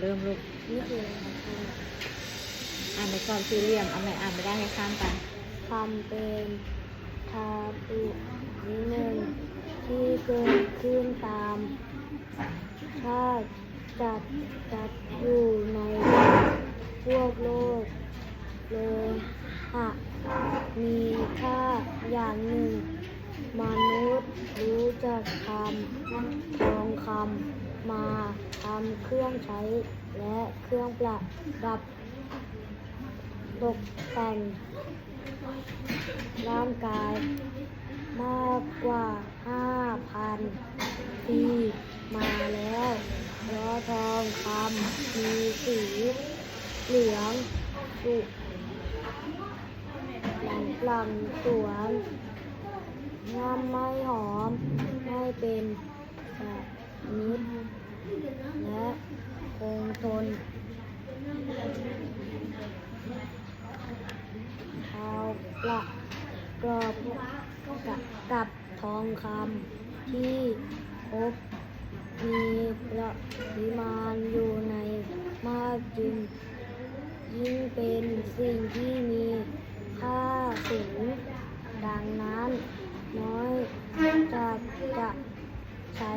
เริ่มลูกนี่คืออะไรครับพ่ออ่านในกรอบสี่เหลี่ยมอันไหนอ่านไม่ได้ให้ข้ามไปคำเป็นทาตุนิหนึ่งที่เกิดขึ้นตามถ้าจัดจัดอยู่ในพวกโลกโลหะมีค่าอย่างหนึ่งมนุษย์ รู้จักทำทองคำมาทำเครื่องใช้ และเครื่องประดับ ตกแต่ง ร่างกาย มากกว่า 5,000 ปีมาแล้วเพราะทองคำมีสีเหลืองสุหลังลำสวน น้ำไม่หอม ไม่เป็นสนิดและคงทนข้าลากรอบกับกับทองคำที่พบมีปริมาณอยู่ในมากจึงยิ่งเป็นสิ่งที่มีค่าสูงดังนั้น น้อย จะจะใช้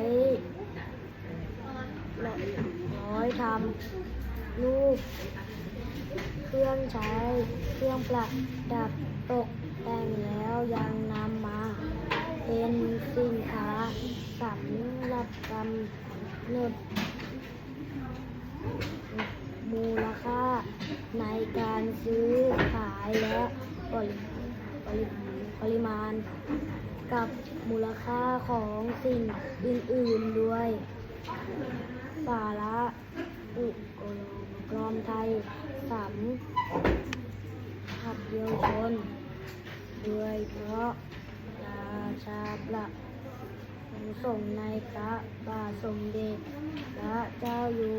ร้อยทำรูป เครื่องใช้เครื่องประดับตกแต่งแล้วยังนำมา เป็นสินค้าสำหรับกำหนดมูลค่าในการซื้อขายและปริปริ ปริมาณ กับมูลค่าของสิ่งอื่น ๆ ด้วย สาระอุกรอมไทยสำหัดเยาวชนโดยเพราะราชาประสงในพระบาทสมเด็จพระเจ้าอยู่